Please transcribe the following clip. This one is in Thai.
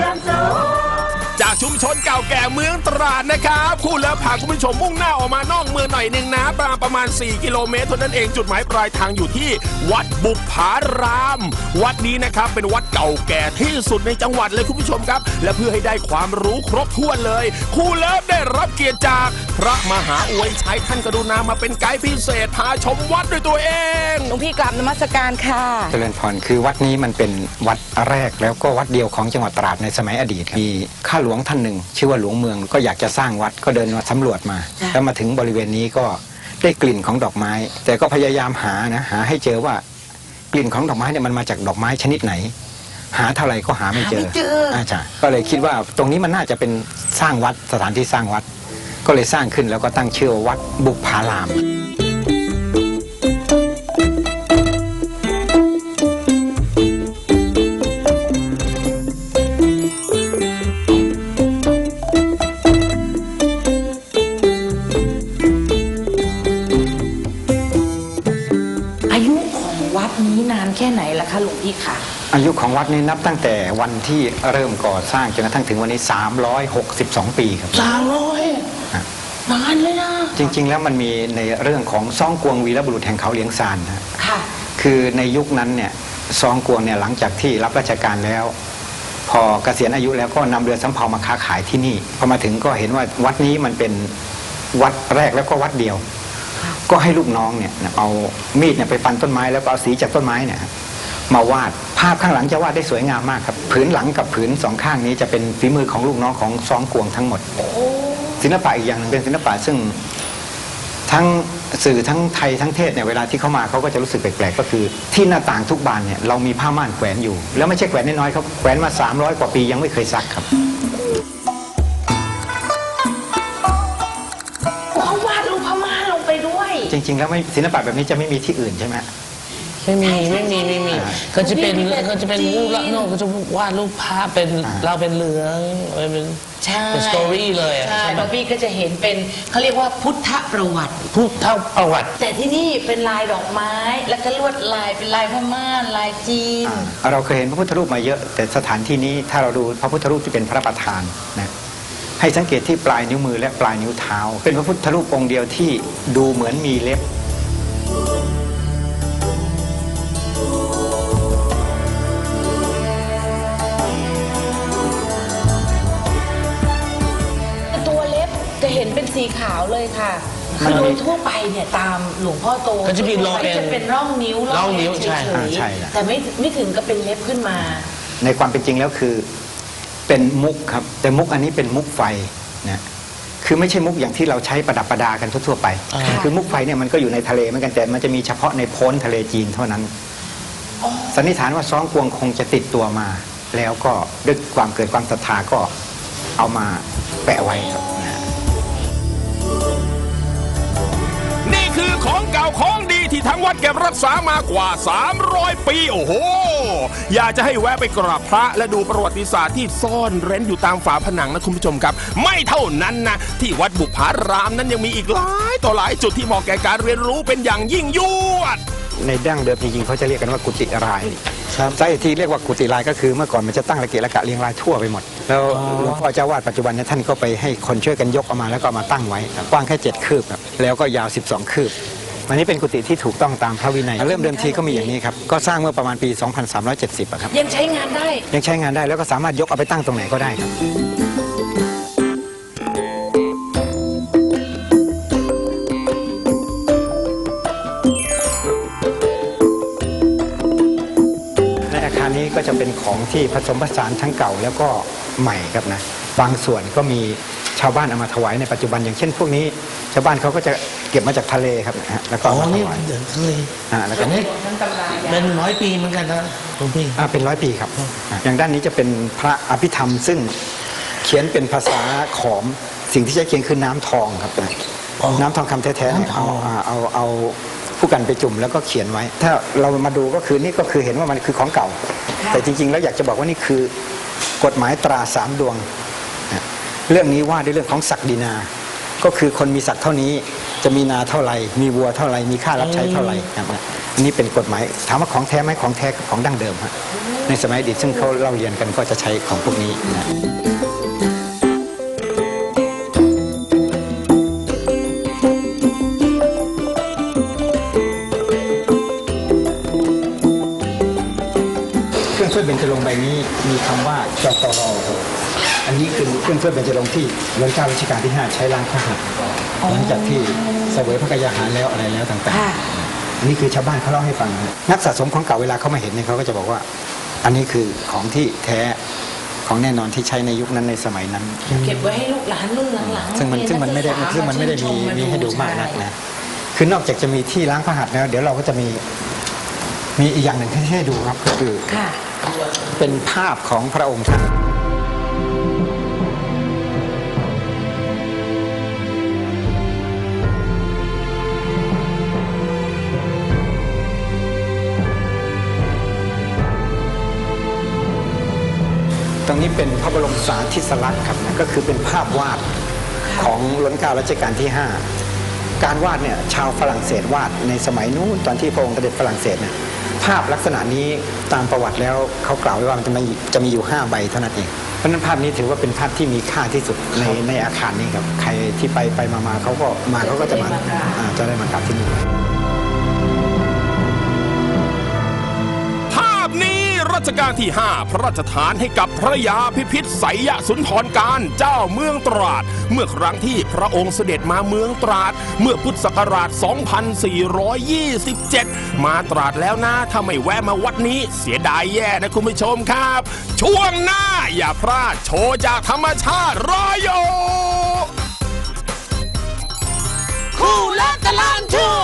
làm dấu ชุมชนเก่าแก่เมืองตราดนะครับคู่เลิฟพาคุณผู้ชมมุ่งหน้าออกมานอกเมืองหน่อยหนึ่งนะประมาณประมาณ 4 กิโลเมตรเท่านั้นเองจุดหมายปลายทางอยู่ที่ วัดบุพาราม วัดนี้นะครับเป็นวัดเก่าแก่ที่สุดในจังหวัดเลยคุณผู้ชมครับ และเพื่อให้ได้ความรู้ครบถ้วนเลย คู่เลิฟได้รับเกียรติจาก พระมหาอวยชัยท่านกรุณามาเป็นไกด์พิเศษพาชมวัดด้วยตัวเองหลวงพี่กราบนมัสการค่ะ เจริญพรคือวัดนี้มันเป็นวัดแรกแล้วก็วัดเดียวของจังหวัดตราดในสมัยอดีตครับมีข้าหลวงท่านหนึ่ง ชื่อว่าหลวงเมืองก็อยากจะสร้างวัดก็เดินมาสำรวจมาจ้ะแล้วมาถึงบริเวณนี้ก็ได้กลิ่นของดอกไม้ แต่ก็พยายามหานะหาให้เจอว่ากลิ่นของดอกไม้เนี่ยมันมาจากดอกไม้ชนิดไหน หาเท่าไหร่ก็หาไม่เจอหาไม่เจออ่าใช่ก็เลยคิดว่าตรงนี้มันน่าจะเป็นสร้างวัดสถานที่สร้างวัด ก็เลยสร้างขึ้นแล้วก็ตั้งชื่อว่าวัดบุพาราม นี้นานแค่ไหนล่ะคะหลวงพี่คะอายุของวัดนี้นับตั้งแต่วันที่เริ่มก่อสร้างจนกระทั่งถึงวันนี้ 362 ปีครับ สามร้อยครับ นานเลยนะ จริง ๆ แล้วมันมีในเรื่องของซองกวงวีรบุรุษแห่งเขาเลี้ยงซานนะค่ะ คือในยุคนั้นเนี่ยซองกวงเนี่ยหลังจากที่รับราชการแล้ว พอเกษียณอายุแล้วก็นำเรือสำเภามาค้าขายที่นี่พอมาถึงก็เห็นว่าวัดนี้มันเป็นวัดแรกแล้วก็วัดเดียว ก็ให้ลูกน้องเนี่ยเอามีดเนี่ยไปฟันต้นไม้แล้วก็เอาสีจากต้นไม้เนี่ยมาวาดภาพข้างหลังจะวาดได้สวยงามมากครับผืนหลังกับผืนสองข้างนี้จะเป็นฝีมือของลูกน้องของซองกวงทั้งหมดศิลปะอีกอย่างหนึ่งเป็นศิลปะซึ่งทั้งสื่อทั้งไทยทั้งเทศเนี่ยเวลาที่เขามาเขาก็จะรู้สึกแปลกๆก็คือ ที่หน้าต่างทุกบานเนี่ยเรามีผ้าม่านแขวนอยู่ แล้วไม่ใช่แขวนน้อยๆครับแขวนมา 300 กว่าปียังไม่เคยซักครับ ริง ๆ แล้วไม่ศิลปะแบบนี้จะไม่มีที่อื่นใช่ไหม ไม่มีไม่มีไม่มีอ่าก็จะเป็นนี่เป็นก็จะเป็นจีนรูปละโน่ก็จะวาดรูปภาพเป็นอ่า เราเป็นเหลืองเป็น ใช่เป็นสตอรี่เลยอะใช่ใช่ไหหลมวงพี่ก็จะเห็นเป็นเขาเรียกว่าพุทธประวัติพูดเท่าประวัติ แต่ที่นี่เป็นลายดอกไม้ แล้วก็ลวดลายเป็นลายพม่าลายจีน อ่าเราเคยเห็นพระพุทธรูปมาเยอะ แต่สถานที่นี้ถ้าเราดูพระพุทธรูปที่เป็นพระประธานนะ ให้สังเกตที่ปลายนิ้วมือและปลายนิ้วเท้า เป็นพระพุทธรูปองค์เดียวที่ดูเหมือนมีเล็บตัวเล็บจะเห็นเป็นสีขาวเลยค่ะมัคืนอมีโดยทั่วไปเนี่ยตามหลวงพ่อโตก็จะมีรอยเป็นจะเป็นร่องนิ้วร่องนิ้วเล็บใช่เฉอ่ายใช่แหละๆแต่ไม่ไม่ถึงกับเป็นเล็บขึ้นมา ในความเป็นจริงแล้วคือ เป็นมุกครับ แต่มุกอันนี้เป็นมุกไฟนะคือไม่ใช่มุกอย่างที่เราใช้ประดับประดากันทั่วๆไป อ่า คือมุกไฟเนี่ยมันก็อยู่ในทะเลเหมือนกันแต่มันจะมีเฉพาะในโพ้นทะเลจีนเท่านั้น สันนิษฐานว่าซ้องกวงคงจะติดตัวมา แล้วก็ด้วยความเกิดความศรัทธาก็เอามาแปะไว้ครับนะ นี่คือของเก่าของดี ที่ทั้งวัดเก็บรักษามากว่า 300 ปี โอ้โห อยากจะให้แวะไปกราบพระและดูประวัติศาสตร์ที่ซ่อนเร้นอยู่ตามฝาผนังนะคุณผู้ชมครับ ไม่เท่านั้นนะ ที่วัดบุพารามนั้นยังมีอีกหลายต่อหลายจุดที่เหมาะแก่การเรียนรู้เป็นอย่างยิ่งยวด ในดั้งเดิมจริงๆเขาจะเรียกกันว่ากุฏิรายสาเหตุที่เรียกว่ากุฏิรายก็คือเมื่อก่อนมันจะตั้งระเกะระกะเรียงรายทั่วไปหมด แล้วหลวงพ่อเจ้าวาดปัจจุบันเนี่ยท่านก็ไปให้คนช่วยกันยกเอามาแล้วก็เอามาตั้งไว้ครับกว้างแค่ 7 คืบครับแล้วก็ยาว 12 คืบ อันนี้เป็นกุฏิที่ถูกต้องตามพระวินัย เริ่มเดิมทีก็มีอย่างนี้ครับ ก็สร้างเมื่อประมาณปี 2370อะครับ ยังใช้งานได้ ยังใช้งานได้แล้วก็สามารถยกเอาไปตั้งตรงไหนก็ได้ครับ ในอาคารนี้ก็จะเป็นของที่ผสมผสานทั้งเก่าแล้วก็ใหม่ครับนะ บางส่วนก็มีชาวบ้านเอามาถวายในปัจจุบันอย่างเช่นพวกนี้ ชาวบ้านเขาก็จะ เก็บมาจากทะเลครับนะฮะแล้วก็อ๋อเอามาถนี่วายเดี๋ยวเคยอ่าแล้วก็อันนี้เป็นร้อยปีเหมือนกันนะหลวงพี่ อ่าเป็นร้อยปีครับอ่าอย่างด้านนี้จะเป็นพระอภิธรรม ซึ่งเขียนเป็นภาษาขอมสิ่งที่ใช้เขียนคือน้ำทองครับนะอ๋อน้ำทองคำแท้ๆเนี่ยน้ำทเอาอง อ่าเอาเอาผู้กันไปจุ่มแล้วก็เขียนไว้ ถ้าเรามาดูก็คือนี่ก็คือเห็นว่ามันคือของเก่า แต่จริงๆแล้วอยากจะบอกว่านี่คือกฎหมายตราสามดวงนะเรื่องนี้ว่าด้วยเรื่องของศักดินา ก็คือคนมีศักดิ์เท่านี้ จะมีนาเท่าไหร่มีวัวเท่าไหร่มีค่ารับใช้เท่าไหร่ครับอันนี้เป็นกฎหมายถามว่าของแท้ไหมของแท้ของดั้งเดิมฮะในสมัยอดีตซึ่งเขาเล่าเรียนกันก็จะใช้ของพวกนี้นะเครื่องช่วยเบญจรงค์ใบนี้มีคำว่าจตรอันนี้คือเครื่องช่วยเบญจรงค์ที่ล้นเก้ารัชการที่ 5 ใช้ล้างข้าหัก หลังจากที่เสวยพระกยาหารแล้วอะไรแล้วต่างค่ะๆอันนี้คือชาวบ้านเขาเล่าให้ฟังนะนักสะสมของเก่าเวลาเขามาเห็นเนี่ยเขาก็จะบอกว่า อันนี้คือของที่แท้ของแน่นอนที่ใช้ในยุคนั้นในสมัยนั้น เก็บไว้ให้ลูกหลานรุ่นหลังๆซึ่งมันเรียซึ่งมันไม่ได้กศึกษาซึ่งมันไม่ได้มีามีชื่นชให้ดูมากนักใช่นะคือนอกจากจะมีที่ล้างพระหัตถ์แล้ว เดี๋ยวเราก็จะมีมีอีกอย่างหนึ่งที่ให้ดูครับก็คือค่ะ เป็นภาพของพระองค์ท่าน รงนี้เป็นพระบรมสาธิสลักษณ์ครับนะก็คือเป็นภาพวาดของรัชกาลรัชกาลที่ 5 การวาดเนี่ยชาวฝรั่งเศสวาดในสมัยนู้นตอนที่พระองค์เสด็จฝรั่งเศสเนี่ยภาพลักษณะนี้ตามประวัติแล้วเขากล่าวไว้ว่ามันจะมีจะมีอยู่ 5 ใบเท่านั้นเองเพราะฉะนั้นภาพนี้ถือว่าเป็นภาพที่มีค่าที่สุดในในอาคารนี้ครับใครที่ไปไปมามาเขาก็มาเขาก็จะมาอ่าจะได้มากราบที่นี่ ศกาลที่ 5 พระราชทานให้กับพระยาพิพิธไสยสุนทรการเจ้าเมืองตราด เมื่อครั้งที่พระองค์เสด็จมาเมืองตราด เมื่อพุทธศักราช 2427 มาตราดแล้วนะถ้าไม่แวะมาวัดนี้เสียดายแย่นะคุณผู้ชมครับ ช่วงหน้าอย่าพลาดโชว์จากธรรมชาติรออยู่คู่รักกะลานทั่ว